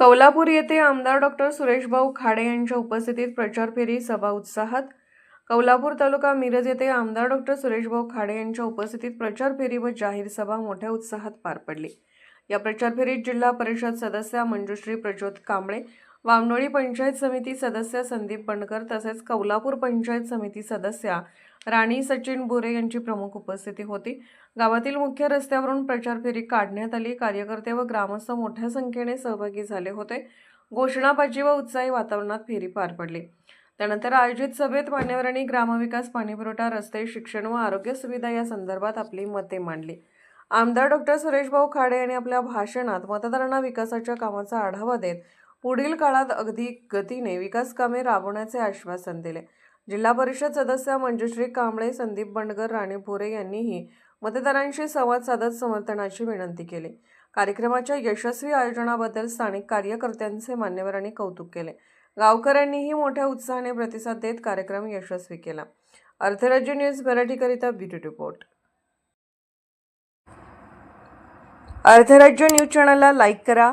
कौलापूर येथे आमदार डॉक्टर सुरेशभाऊ खाडे यांच्या उपस्थितीत प्रचार फेरी सभा उत्साहात. कौलापूर तालुका मिरज येथे आमदार डॉक्टर सुरेशभाऊ खाडे यांच्या उपस्थितीत प्रचार फेरी व जाहीर सभा मोठ्या उत्साहात पार पडली. या प्रचार फेरीत जिल्हा परिषद सदस्या मंजुश्री प्रज्योत कांबळे वामनोळी पंचायत समिती सदस्य संदीप बंडकर तसेच कौलापूर पंचायत समिती सदस्या राणी सचिन बोरे यांची प्रमुख उपस्थिती होती. गावातील मुख्य रस्त्यावरून प्रचार फेरी काढण्यात आली. कार्यकर्ते व ग्रामस्थ मोठ्या संख्येने सहभागी झाले होते. घोषणाबाजी व उत्साही वातावरणात फेरी पार पडली. त्यानंतर आयोजित सभेत मान्यवरांनी ग्रामविकास पाणीपुरवठा रस्ते शिक्षण व आरोग्य सुविधा या संदर्भात आपली मते मांडली. आमदार डॉक्टर सुरेशभाऊ खाडे यांनी आपल्या भाषणात मतदारांना विकासाच्या कामाचा आढावा देत पुढील काळात अगदी गतीने विकास कामे राबवण्याचे आश्वासन दिले. जिल्हा परिषद सदस्य मंजुश्री कांबळे संदीप बंडगर राणे भोरे यांनीही मतदारांशी संवाद साधत समर्थनाची विनंती केली. कार्यक्रमाच्या यशस्वी आयोजनाबद्दल स्थानिक कार्यकर्त्यांचे मान्यवरांनी कौतुक केले. गावकऱ्यांनीही मोठ्या उत्साहाने प्रतिसाद देत कार्यक्रम यशस्वी केला. अर्थराज्य न्यूज मराठीकरिता ब्युटी रिपोर्ट. अर्थराज्य न्यूज चॅनलला लाईक करा